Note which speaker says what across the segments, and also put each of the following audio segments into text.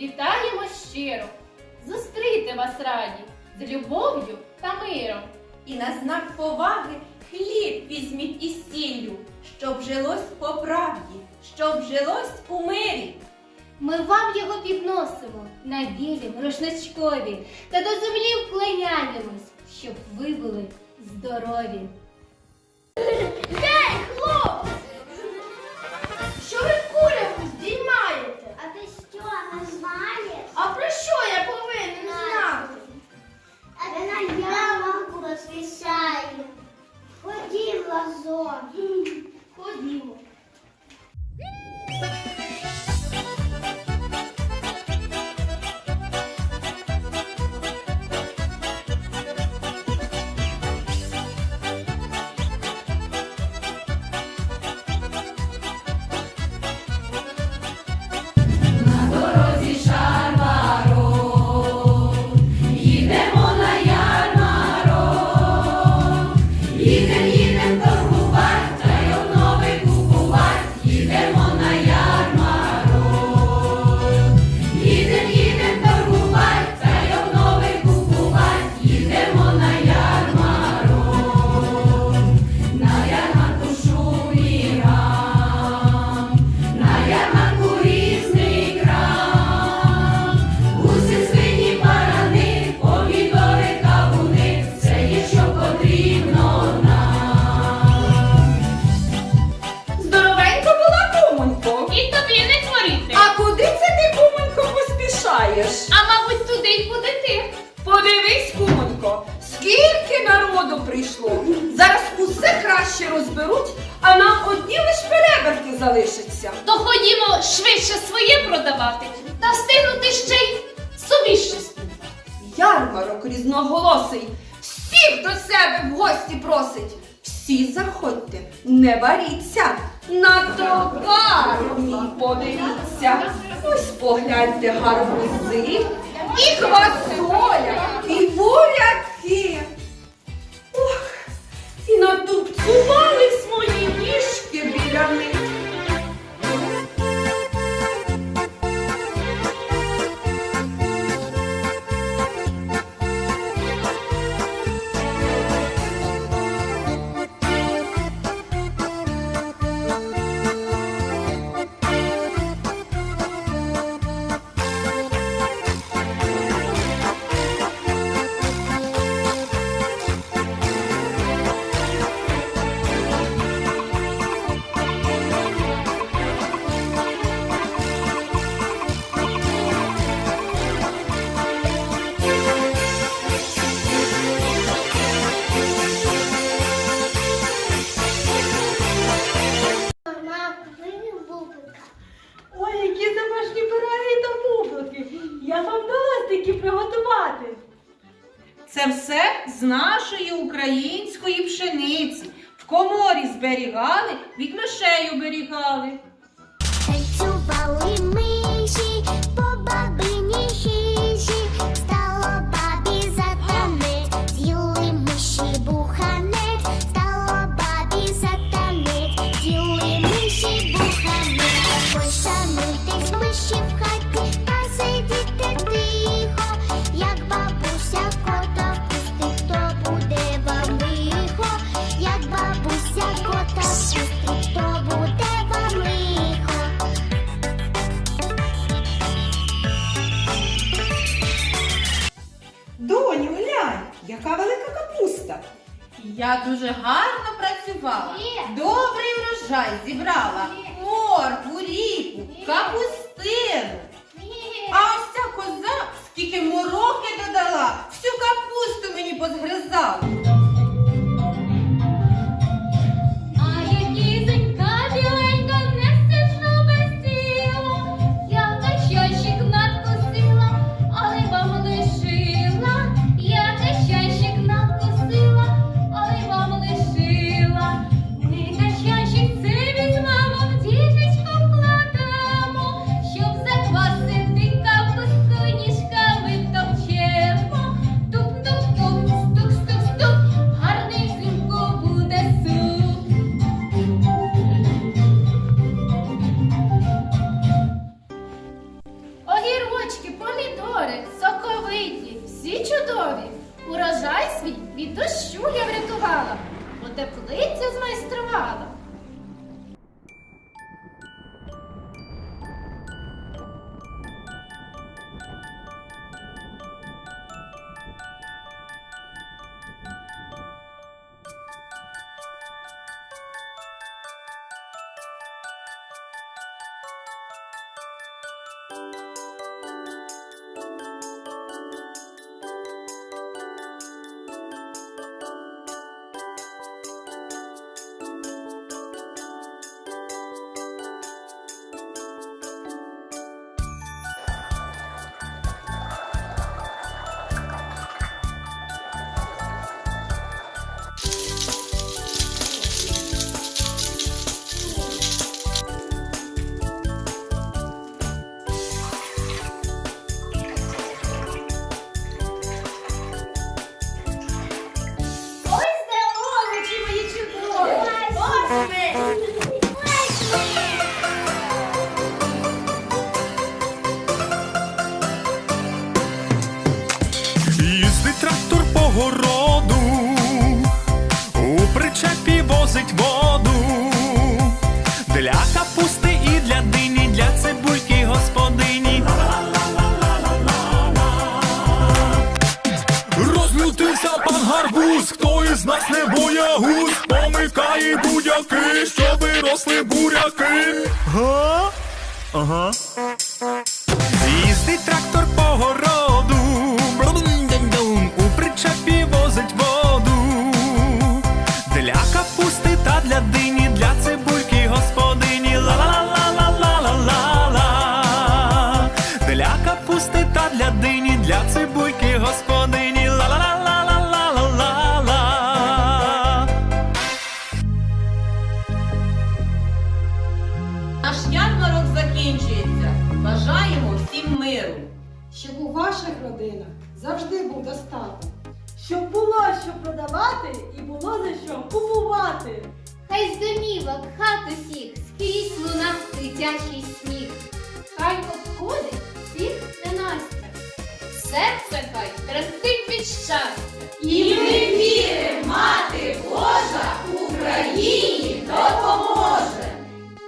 Speaker 1: Вітаємо щиро. Зустріти вас раді з любов'ю та миром.
Speaker 2: І на знак поваги хліб візьміть із сіллю, щоб жилось по правді, щоб жилось у мирі.
Speaker 3: Ми вам його підносимо на білім рушничкові та до землі вклоняємось, щоб ви були здорові.
Speaker 2: Подивись, кумонько, скільки народу прийшло. Зараз усе краще розберуть, а нам одні лиш переберки залишаться.
Speaker 1: То ходімо швидше своє продавати та встигнути ще й собі щось.
Speaker 2: Ярмарок різноголосий, всіх до себе в гості просить. Всі заходьте, не варіться, на товар мій подивіться. Ось погляньте гарбузи, і квасоля, і буряки. Ох, і натупцювались
Speaker 4: Це все з нашої української пшениці. В коморі зберігали, від мишей оберігали.
Speaker 5: Танцювали миші
Speaker 4: гарно працювала. Добрий врожай зібрала. Моркву, ріпу, капустину. від
Speaker 3: дощу я
Speaker 6: врятувала, бо теплицю змайструвала. Не боягуз, помикає будь-яки, щоби росли буряки. Га? Ага. Їздить трактор по городу, у причепі возить воду. Для капусти та для дині, для цибульки господині. Ла-ла-ла-ла-ла-ла-ла. Для капусти та для дині, для цибульки господині.
Speaker 7: Завжди був достаток. Щоб було що продавати і було за що купувати.
Speaker 3: Хай з домівок, хат усіх, скрізь луна дитячий сміх.
Speaker 1: Хай обходить всіх ненастя. Серце хай тремтить від щастя.
Speaker 2: І ми віримо, мати Божа Україні допоможе.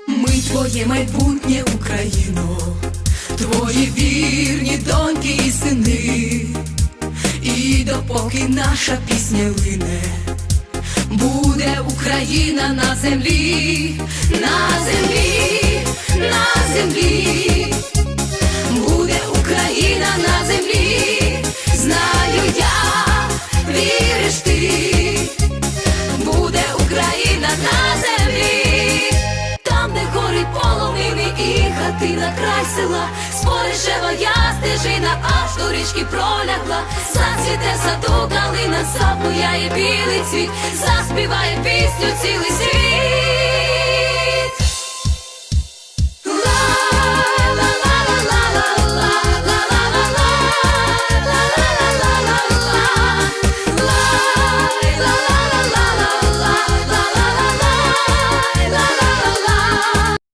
Speaker 8: Ми твоє майбутнє Україно, твої вірні доньки і сини, і наша пісня лине, буде Україна на землі, на землі, на землі, буде Україна на землі, знаю я, віриш ти, буде Україна на землі. Там, де горить полонини і хатина край села, споришева я стежина, аж до річки пролягла, зацвіте саду калина, запуяє білий цвіт, заспіває пісню цілий світ.